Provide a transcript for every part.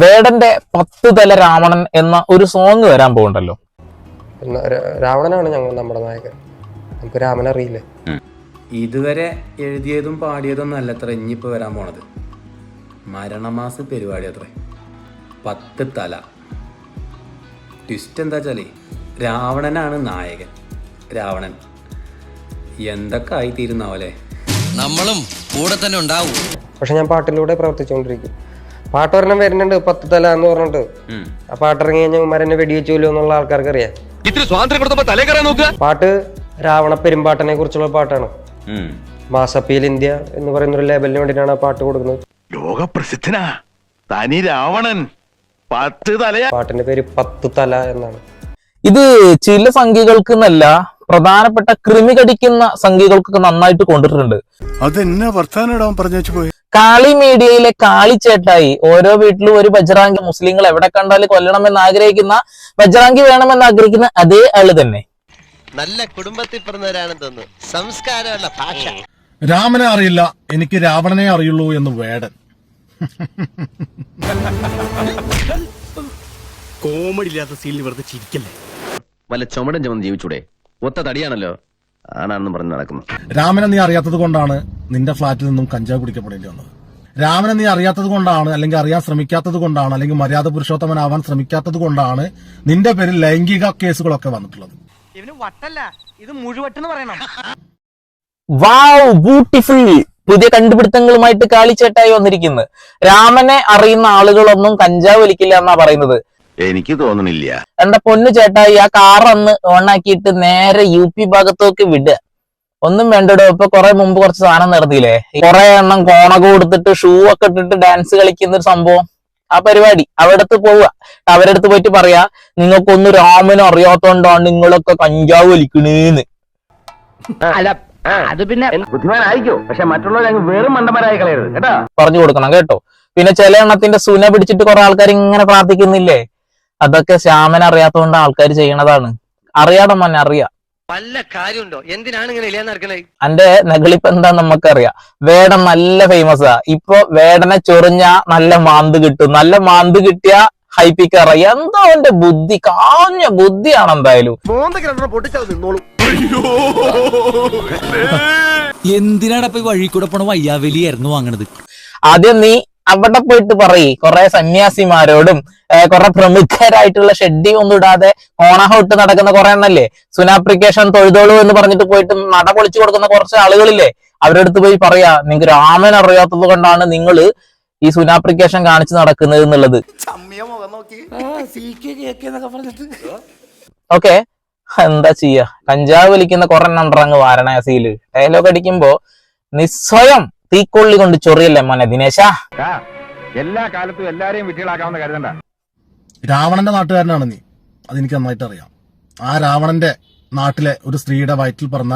വേടന്റെ പത്ത് തല രാവണൻ എന്ന ഒരു സോങ് വരാൻ പോകുന്നുണ്ടല്ലോ. പിന്നെ രാവണനാണ് ഞങ്ങൾ നമ്മുടെ നായകൻ. നമുക്ക് രാമനെ അറിയില്ല? ഇതുവരെ എഴുതിയതും പാടിയതും അല്ലത്ര ഇനിയിപ്പോ വരാൻ പോണത്. മരണമാസ പരിപാടി അത്രേ. പത്ത് തല. ട്വിസ്റ്റ് എന്താ വെച്ചാലേ രാവണനാണ് നായകൻ. രാവണൻ. എന്തൊക്കെ ആയിത്തീരുന്നാവല്ലേ നമ്മളും കൂടെ തന്നെ ഉണ്ടാവും. പക്ഷെ ഞാൻ പാട്ടിലൂടെ പ്രവർത്തിച്ചുകൊണ്ടിരിക്കും. പാട്ട് ഒരെണ്ണം വരുന്നുണ്ട് പത്ത് തല എന്ന് പറഞ്ഞിട്ട്. ആ പാട്ട് ഇറങ്ങി കഴിഞ്ഞാൽ മരനെ വെടിവെച്ചോലോ എന്നുള്ള ആൾക്കാർക്ക് അറിയാം ഇത്തിരി സ്വാതന്ത്ര്യം കൊടുത്തപ്പോ തലേ കയറാൻ നോക്കുക. പാട്ട് രാവണ പെരുമ്പാട്ടനെ കുറിച്ചുള്ള പാട്ടാണ്. മാസപ്പിയിൽ ഇന്ത്യ എന്ന് പറയുന്ന ഒരു ലേബലിന് വേണ്ടിയിട്ടാണ് ആ പാട്ട് കൊടുക്കുന്നത്. ലോകപ്രസിദ്ധനാ. തനി രാവണൻ പത്ത് തലയാ. പാട്ടിന്റെ പേര് പത്ത് തല എന്നാണ്. ഇത് ചില സംഖ്യകൾക്ക് എന്നല്ല പ്രധാനപ്പെട്ട കൃമി കടിക്കുന്ന സംഖ്യകൾക്കൊക്കെ നന്നായിട്ട് കൊണ്ടിട്ടുണ്ട്. അതെന്നെ വർത്താനം പറഞ്ഞു വെച്ചു പോയി? കാളി മീഡിയയിലെ കാളിച്ചേട്ടായി ഓരോ വീട്ടിലും ഒരു ബജറാങ്കി മുസ്ലിങ്ങൾ എവിടെ കണ്ടാലും കൊല്ലണമെന്ന് ആഗ്രഹിക്കുന്ന ബജറാങ്കി വേണമെന്ന് ആഗ്രഹിക്കുന്ന അതേ ആൾ തന്നെ. നല്ല കുടുംബത്തിൽ പിറന്നവരാണെന്ന് തോന്നുന്നു. സംസ്കാരമുള്ള ഭാഷ. രാമനെ അറിയില്ല എനിക്ക് രാവണനെ അറിയുള്ളൂ എന്ന് വേടൻ. കോമഡി ഇല്ലാത്ത സീനിൽ വെറുതെ ചിരിക്കല്ലേ? വല്ല ചുമടൻ ചുമന്ന് ജീവിച്ചൂടെ? ഒത്ത തടിയാണല്ലോ ആണാണെന്ന് പറഞ്ഞ് നടക്കുന്നു. രാമനെ നീ അറിയാത്തത് കൊണ്ടാണ് നിന്റെ ഫ്ളാറ്റിൽ നിന്നും കഞ്ചാവ് കുടിക്കപ്പെടേണ്ടി വന്നത്. രാമനെ നീ അറിയാത്തത് കൊണ്ടാണ് അല്ലെങ്കിൽ അറിയാൻ ശ്രമിക്കാത്തത് കൊണ്ടാണ് അല്ലെങ്കിൽ മര്യാദ പുരുഷോത്തമനാവാൻ ശ്രമിക്കാത്തത് കൊണ്ടാണ് നിന്റെ പേരിൽ ലൈംഗിക കേസുകളൊക്കെ വന്നിട്ടുള്ളത്. ഇവന് വട്ടല്ല ഇത് മുഴുവട്ടെന്ന് പറയണം. വാവ് ബ്യൂട്ടിഫുൾ പുതിയ കണ്ടുപിടുത്തങ്ങളുമായിട്ട് കാളിച്ചേട്ടായി വന്നിരിക്കുന്നു. രാമനെ അറിയുന്ന ആളുകളൊന്നും കഞ്ചാവ് വലിക്കില്ല എന്നാ പറയുന്നത്. എനിക്ക് തോന്നണില്ല. എന്റെ പൊന്നു ചേട്ടായി ആ കാർ അന്ന് ഓണാക്കിയിട്ട് നേരെ യു പി ഭാഗത്തേക്ക് വിടുക. ഒന്നും വേണ്ടടോ ഇപ്പൊ കുറെ മുമ്പ് കുറച്ച് സാധനം നടത്തിയില്ലേ കുറെ എണ്ണം കോണൊക്കെ കൊടുത്തിട്ട് ഷൂ ഒക്കെ ഇട്ടിട്ട് ഡാൻസ് കളിക്കുന്ന ഒരു സംഭവം. ആ പരിപാടി. അവിടത്ത് പോവുക. അവരടുത്ത് പോയിട്ട് പറയാ നിങ്ങൾക്കൊന്നും രാമനും അറിയാത്തോണ്ടാണ് നിങ്ങളൊക്കെ കഞ്ചാവ് വലിക്കണേന്ന്. അത് പിന്നെ ബുദ്ധിമാനായിരിക്കും. പക്ഷെ മറ്റുള്ളവർ അങ്ങ് വെറും മണ്ടന്മാരായി കളയരുത് കേട്ടോ? പറഞ്ഞു കൊടുക്കണം കേട്ടോ? പിന്നെ ചില എണ്ണത്തിന്റെ സുന പിടിച്ചിട്ട് കുറെ ആൾക്കാർ ഇങ്ങനെ പ്രാർത്ഥിക്കുന്നില്ലേ? അതൊക്കെ ശ്യാമൻ അറിയാത്തതുകൊണ്ട് ആൾക്കാർ ചെയ്യണതാണ്. അറിയാതെ മോനെ അറിയാം. വല്ല കാര്യമുണ്ടോ? എന്തിനാണ് ഇങ്ങനെ ഇല്ലാന്ന് നെഗളിപ്പ് അന്റെ നകളിപ്പ് എന്താ നമുക്കറിയാം. വേടൻ നല്ല ഫേമസ് ആ. ഇപ്പൊ വേടനെ ചൊറിഞ്ഞ നല്ല മാന്ത് കിട്ടും. നല്ല മാന്ത് കിട്ടിയ ഹൈപ്പിക്കറ എന്തോ അവന്റെ ബുദ്ധി കാഞ്ഞ ബുദ്ധിയാണ് എന്തായാലും. എന്തിനാടാ ഈ വഴി കൂടെ പോണ വയ്യാവലിയായിരുന്നു വാങ്ങണത്? ആദ്യം നീ അവിടെ പോയിട്ട് പറയ്. കുറെ സന്യാസിമാരോടും കുറെ പ്രമുഖരായിട്ടുള്ള ഷെഡി ഒന്നും ഇടാതെ ഓണാഹം ഇട്ട് നടക്കുന്ന കുറെ എണ്ണല്ലേ? സുനാപ്ലിക്കേഷൻ തൊഴുതോളൂ എന്ന് പറഞ്ഞിട്ട് പോയിട്ട് നട പൊളിച്ചു കൊടുക്കുന്ന കുറച്ച് ആളുകളില്ലേ? അവരുടെ അടുത്ത് പോയി പറയാ നിങ്ങൾക്ക് രാമൻ അറിയാത്തത് കൊണ്ടാണ് നിങ്ങൾ ഈ സുനാപ്ലിക്കേഷൻ കാണിച്ചു നടക്കുന്നത് എന്നുള്ളത്. ഓക്കെ. എന്താ ചെയ്യാ? കഞ്ചാവ് വലിക്കുന്ന കുറെ എണ്ണുണ്ടങ്ങ് വാരണാസിയിൽ ഡയലോഗ് അടിക്കുമ്പോ നിസ്വയം തീക്കൊള്ളി കൊണ്ട് ചൊറിയല്ലേ മോനെ ദിനേശ? എല്ലാ കാലത്തും എല്ലാരെയും വിട്ടികളാക്കാവുന്ന കരുതണ്ട. രാവണന്റെ നാട്ടുകാരനാണ് നീ. അതെനിക്ക് നന്നായിട്ട് അറിയാം. ആ രാവണന്റെ നാട്ടിലെ ഒരു സ്ത്രീയുടെ വയറ്റിൽ പറഞ്ഞ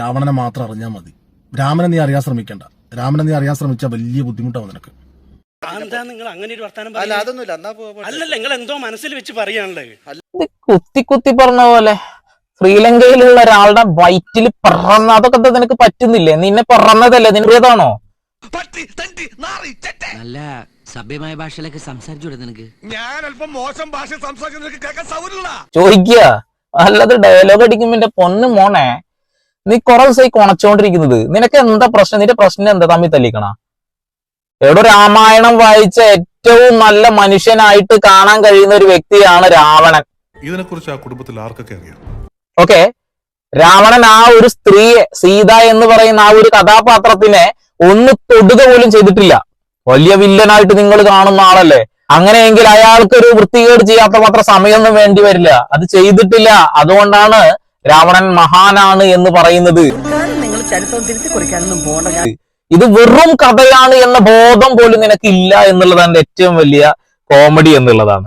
രാവണനെ മാത്രം അറിഞ്ഞാൽ മതി. രാമനെ നീ അറിയാൻ ശ്രമിക്കണ്ട. രാമനെ നീ അറിയാൻ ശ്രമിച്ച വലിയ ബുദ്ധിമുട്ടാവും നിനക്ക്. എന്താ നിങ്ങൾ അങ്ങനെ ഒരു വർത്താനം അല്ലല്ല നിങ്ങൾ എന്തോ മനസ്സിൽ വെച്ച് പറയാനുള്ളത്? കുത്തി കുത്തി പറഞ്ഞ പോലെ. ശ്രീലങ്കയിലുള്ള ഒരാളുടെ വയറ്റിൽ പറന്ന അതൊക്കെ നിനക്ക് പറ്റുന്നില്ലേ? നിന്നെ പറന്നതല്ലേ? നിന്റേതാണോ നല്ല സഭ്യമായ ഭാഷയിലൊക്കെ സംസാരിച്ചൂടെ നിനക്ക്? ഞാൻ അല്പം മോശം ഭാഷ കേൾക്കാൻ സൗകര്യമില്ല. ചോദിക്കുക. അല്ലാതെ ഡയലോഗ് അടിക്കുമ്പോ എന്റെ പൊന്ന് മോനെ നീ കുറെ ദിവസമായി കൊണച്ചോണ്ടിരിക്കുന്നത്. നിനക്ക് എന്താ പ്രശ്നം? നിന്റെ പ്രശ്നം എന്താ? തമ്മിൽ തല്ലിക്കണ? എവിടെ രാമായണം വായിച്ച ഏറ്റവും നല്ല മനുഷ്യനായിട്ട് കാണാൻ കഴിയുന്ന ഒരു വ്യക്തിയാണ് രാവണൻ. ഇതിനെക്കുറിച്ച് ആ കുടുംബത്തിൽ ആർക്കൊക്കെ അറിയാം? ഓക്കെ? രാവണൻ ആ ഒരു സ്ത്രീയെ സീത എന്ന് പറയുന്ന ആ ഒരു കഥാപാത്രത്തിനെ ഒന്ന് തൊടുക പോലും ചെയ്തിട്ടില്ല. വലിയ വില്ലനായിട്ട് നിങ്ങൾ കാണുന്ന ആളല്ലേ? അങ്ങനെയെങ്കിൽ അയാൾക്ക് ഒരു വൃത്തികേട് ചെയ്യാത്ത മാത്രം സമയമൊന്നും വേണ്ടി വരില്ല. അത് ചെയ്തിട്ടില്ല. അതുകൊണ്ടാണ് രാവണൻ മഹാനാണ് എന്ന് പറയുന്നത്. ഇത് വെറും കഥയാണ് എന്ന ബോധം പോലും നിനക്കില്ല എന്നുള്ളതാണ് ഏറ്റവും വലിയ കോമഡി എന്നുള്ളതാണ്.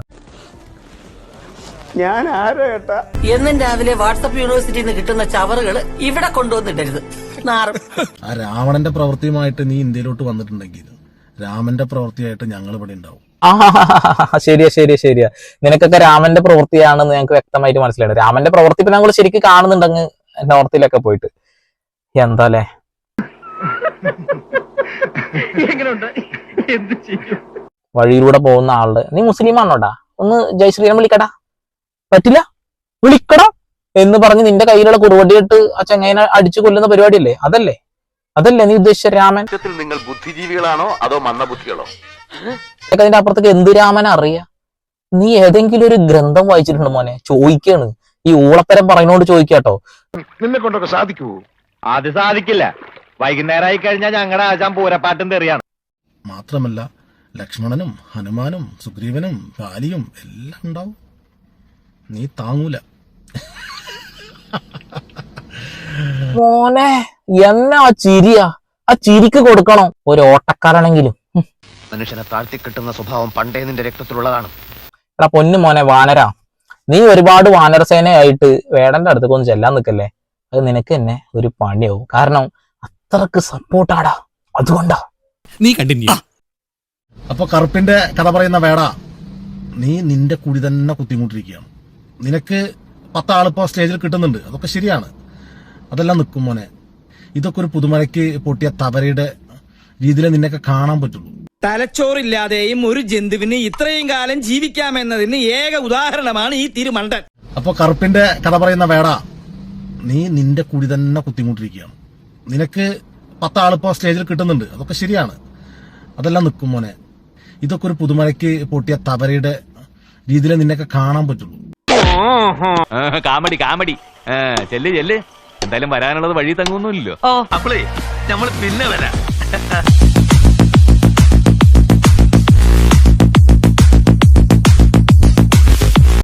എന്നും രാവിലെ വാട്സപ്പ് യൂണിവേഴ്സിറ്റിയിൽ നിന്ന് കിട്ടുന്ന ചവറുകൾ ഇവിടെ കൊണ്ടുവന്നിട്ടരുത്. നാറും. ആ രാവണന്റെ പ്രവൃത്തിയുമായിട്ട് നീ ഇന്ത്യയിലോട്ട് വന്നിട്ടുണ്ടെങ്കിൽ രാമന്റെ പ്രവൃത്തിയായിട്ട് ഞങ്ങൾ ഇവിടെ ഉണ്ടാവും. ശരിയാ ശരിയാ ശരിയാ. നിനക്കൊക്കെ രാമന്റെ പ്രവൃത്തിയാണെന്ന് ഞങ്ങൾക്ക് വ്യക്തമായിട്ട് മനസ്സിലായി രാമന്റെ പ്രവൃത്തി ഇപ്പൊ ഞങ്ങൾ ശരിക്കും കാണുന്നുണ്ടങ്ങ് നോർത്തിലൊക്കെ പോയിട്ട്. എന്താ അല്ലേ വഴിയിലൂടെ പോകുന്ന ആളുടെ നീ മുസ്ലിം ആണോടാ ഒന്ന് ജയ് ശ്രീറാം വിളിക്കടാ. പറ്റില്ല? വിളിക്കടാ എന്ന് പറഞ്ഞ് നിന്റെ കയ്യിലുള്ള കുറുവടിയിട്ട് ആ ചെങ്ങൈനെ അടിച്ചു കൊല്ലുന്ന പരിപാടിയല്ലേ? അതല്ലേ? അതല്ലേ നീ ഉദ്ദേശിച്ച രാമൻ? നിങ്ങൾ ബുദ്ധിജീവികളാണോ അതോ മന്ദബുദ്ധികളോ? അതിന്റെ അപ്പുറത്തേക്ക് എന്ത് രാമൻ അറിയാ? നീ ഏതെങ്കിലും ഒരു ഗ്രന്ഥം വായിച്ചിട്ടുണ്ട് മോനെ? ചോദിക്കാണ്. ഈ ഊളത്തരം പറയുന്നോണ്ട് ചോദിക്കാട്ടോ നിന്നെ കൊണ്ടൊക്കെ സാധിക്കൂ അത് സാധിക്കില്ല. വൈകുന്നേരമായി കഴിഞ്ഞാൽ ഞങ്ങളുടെ ആശാൻ പൂരപ്പാട്ടും തെറിയാണ്. മാത്രമല്ല ലക്ഷ്മണനും ഹനുമാനും സുഗ്രീവനും ബാലിയും എല്ലാം ഉണ്ടാവും. നീ താങ്ങൂല. മോനെ എന്നാ ആ ചിരിയാ? ആ ചിരിക്ക് കൊടുക്കണം. ഒരു ഓട്ടക്കാരനെങ്കിലും മനുഷ്യനെ താഴ്ത്തി കിട്ടുന്ന സ്വഭാവം പണ്ടേ നിന്റെ രക്തത്തിലുള്ളതാണ്. എടാ പൊന്നു മോനെ വാനര. നീ ഒരുപാട് വാനരസേനയായിട്ട് വേടന്റെ അടുത്തേക്ക് ഒന്ന് ചെല്ലാൻ നിൽക്കല്ലേ? അത് നിനക്ക് തന്നെ ഒരു പണിയാവും. കാരണം അത്രയ്ക്ക് സപ്പോർട്ടാടാ. അതുകൊണ്ടാ. നീ കണ്ടിന്യൂ. അപ്പൊ കറുപ്പിന്റെ കഥ പറയുന്ന വേടാ. നീ നിന്റെ കുടി തന്നെ കുത്തിക്കൊണ്ടിരിക്കുകയാണ് നിനക്ക് പത്താളിപ്പോ സ്റ്റേജിൽ കിട്ടുന്നുണ്ട്. അതൊക്കെ ശരിയാണ്. അതെല്ലാം നിൽക്കും മോനെ. ഇതൊക്കെ ഒരു പുതുമഴയ്ക്ക് പൊട്ടിയ തവരയുടെ രീതിയിൽ നിന്നൊക്കെ കാണാൻ പറ്റുള്ളൂ. തലച്ചോറില്ലാതെയും ഒരു ജന്തുവിന് ഇത്രയും കാലം ജീവിക്കാമെന്നതിന് ഏക ഉദാഹരണമാണ് ഈ തിരുമണ്ടൻ. അപ്പൊ കറുപ്പിന്റെ കഥ പറയുന്ന വേട നീ നിന്റെ കൂടി തന്നെ കുത്തിക്കൊണ്ടിരിക്കുകയാണ് നിനക്ക് പത്താളിപ്പോ സ്റ്റേജിൽ കിട്ടുന്നുണ്ട്. അതൊക്കെ ശരിയാണ്. അതെല്ലാം നിൽക്കും മോനെ. ഇതൊക്കെ ഒരു പുതുമഴയ്ക്ക് പൊട്ടിയ തവരയുടെ രീതിയിൽ നിന്നൊക്കെ കാണാൻ പറ്റുള്ളൂ. കാമഡി കാമഡി ചെല്ല് ചെല്ല്. എന്തായാലും വരാനുള്ളത് വഴി തങ്ങുന്നില്ലല്ലോ അപ്പളേ നമ്മൾ പിന്നെ വരാം.